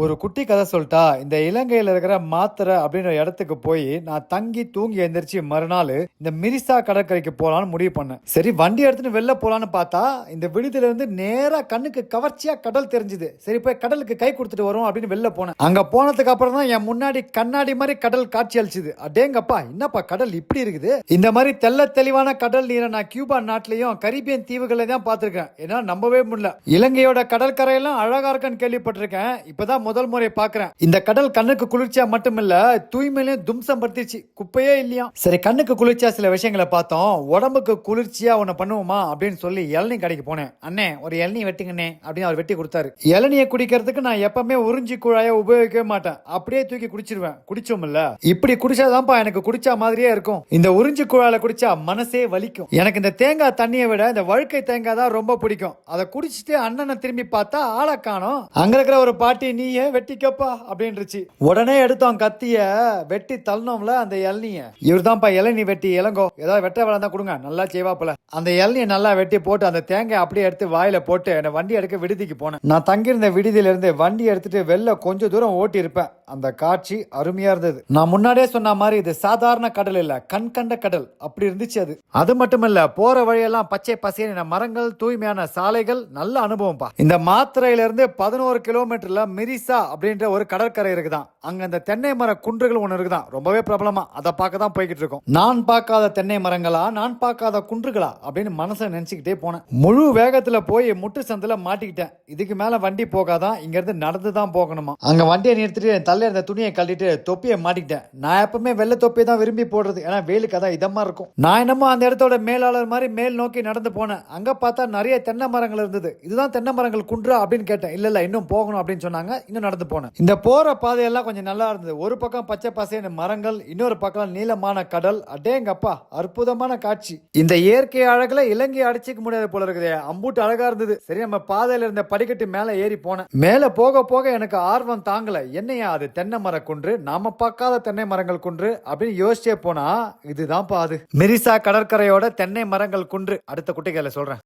ஒரு குட்டி கதை சொல்லிட்டா இந்த இலங்கையில் இருக்கிற மாத்திரை அப்படின்ற இடத்துக்கு போய் நான் தங்கி தூங்கி எந்திரிச்சு மறுநாள் இந்த மிரிசா கடற்கரைக்கு போகலான்னு முடிவு பண்ணேன். சரி வண்டி எடுத்துன்னு வெளில போகலான்னு பார்த்தா இந்த விடுதியில இருந்து நேராக கண்ணுக்கு கவர்ச்சியாக கடல் தெரிஞ்சுது. சரி போய் கடலுக்கு கை கொடுத்துட்டு வரும் அப்படின்னு வெளில போனேன். அங்கே போனதுக்கு அப்புறம் தான் என் முன்னாடி கண்ணாடி மாதிரி கடல் காட்சி அளிச்சுது. அடேங்கப்பா என்னப்பா கடல் இப்படி இருக்குது? இந்த மாதிரி தெள்ள தெளிவான கடல் நீரை நான் கியூபா நாட்டிலையும் கரீபியன் தீவுகளை தான் பார்த்துருக்கேன். ஏன்னா நம்பவே முடியல. இலங்கையோட கடற்கரையெல்லாம் அழகா இருக்குன்னு கேள்விப்பட்டிருக்கேன். இப்போதான் முதல் முறை பாக்குறேன் இந்த கடல் கண்ணுக்கு குளிர்ச்சியா மட்டும் இல்ல தூய்மையிலையும் தும்சம் படுத்திச்சு குப்பையே இல்லையா? சரி கண்ணுக்கு குளிர்ச்சியா சில விஷயங்களை பார்த்தோம். உடம்புக்கு குளிர்ச்சியா ஒண்ணு பண்ணுவோமா அப்படின்னு சொல்லி இளநீ கடைக்கு போனேன். அண்ணே ஒரு இளநீ வெட்டுங்கண்ணே அப்படின்னு அவர் வெட்டி கொடுத்தாரு. இளநியை குடிக்கிறதுக்கு நான் எப்பவுமே உறிஞ்சி குழாய உபயோகிக்கவே மாட்டேன். அப்படியே தூக்கி குடிச்சிருவேன். குடிச்சோம்ல? இப்படி குடிச்சாதான்ப்பா எனக்கு குடிச்சா மாதிரியே இருக்கும். இந்த உறிஞ்சி குழாயில குடிச்சா மனசே வலிக்கும். எனக்கு இந்த தேங்காய் தண்ணியை விட இந்த வழுக்கை தேங்காய் தான் ரொம்ப பிடிக்கும். அதை குடிச்சிட்டு அண்ணனை திரும்பி பார்த்தா ஆளை காணும். அங்க இருக்கிற ஒரு பாட்டி நீ நீயே வெட்டிக்கப்பா அப்படின்றுச்சு. உடனே எடுத்தோம் கத்திய வெட்டி தள்ளனோம்ல அந்த இளநிய இவர் தான்ப்பா இளநீ வெட்டி இளங்கோ. ஏதாவது வெட்ட வேலை தான் கொடுங்க. நல்லா செய்வாப்புல அந்த இளநியை நல்லா வெட்டி போட்டு அந்த தேங்காய் அப்படியே எடுத்து வாயில போட்டு என்ன வண்டி எடுக்க விடுதிக்கு போனேன். நான் தங்கியிருந்த விடுதியில இருந்து வண்டி எடுத்துட்டு வெளில கொஞ்சம் தூரம் ஓட்டி இருப்பேன் அந்த காட்சி அருமையா இருந்தது. நான் முன்னாடியே சொன்ன மாதிரி இது சாதாரண கடல் இல்ல கண் கண்ட கடல். அப்படி இருந்துச்சு அது. அது மட்டும் இல்ல போற வழியெல்லாம் பச்சை பசேன மரங்கள் தூய்மையான சாலைகள் நல்ல அனுபவம்ப்பா. இந்த மாத்திரையில இருந்து பதினோரு கிலோமீட்டர்ல ஒரிசா அப்படின்ற ஒரு கடற்கரை இருக்குதான். அங்க அந்த தென்னை மர குன்றுகள் ஒன்று இருக்குதான். ரொம்பவே பிரபலமா. அதை பார்க்க தான் போய்கிட்டு இருக்கோம். நான் பார்க்காத தென்னை மரங்களா? நான் பார்க்காத குன்றுகளா? அப்படின்னு மனசை நினைச்சுக்கிட்டே போனேன். முழு வேகத்துல போய் முட்டு சந்தில மாட்டிக்கிட்டேன். இதுக்கு மேல வண்டி போகாதான் இங்க இருந்து நடந்து தான் போகணுமா? அங்க வண்டியை நிறுத்திட்டு தள்ள இருந்த துணியை கழட்டிட்டு தொப்பியை மாட்டிக்கிட்டேன். நான் எப்பவுமே வெள்ளை தொப்பியை தான் விரும்பி போடுறது. ஏன்னா வெயிலுக்கு அதான் இதமா இருக்கும். நான் என்னமோ அந்த இடத்தோட மேலாளர் மாதிரி மேல் நோக்கி நடந்து போனேன். அங்க பார்த்தா நிறைய தென்னை மரங்கள் இருந்தது. இதுதான் தென்னை மரங்கள் குன்றா அப்படின்னு கேட்டேன். இல்ல இல்ல இன்னும் போகணும் அப்படின்னு சொன்னாங்க. இன்னும் நடந்து போனேன். இந்த போற பாதையெல்லாம் கொஞ்சம் நல்லா இருந்தது. ஒரு பக்கம் பச்சை பசேன்னு மரங்கள் இன்னொரு பக்கம் நீளமான கடல். அடேங்கப்பா அற்புதமான காட்சி. இந்த இயற்கை அழகுல இலங்கை அடிச்சுக்க முடியாது போல இருக்குது. அம்பூட்டு அழகா இருந்தது. சரி நம்ம பாதையில இருந்த படிக்கட்டு மேல ஏறி போனேன். மேல போக போக எனக்கு ஆர்வம் தாங்கல. என்னையா அது தென்னை மர குன்று? நாம பார்க்காத தென்னை மரங்கள் குன்று? அப்படின்னு யோசிச்சே போனா இதுதான் அது. மெரிசா கடற்கரையோட தென்னை மரங்கள் குன்று. அடுத்த குட்டைகளை சொல்றேன்.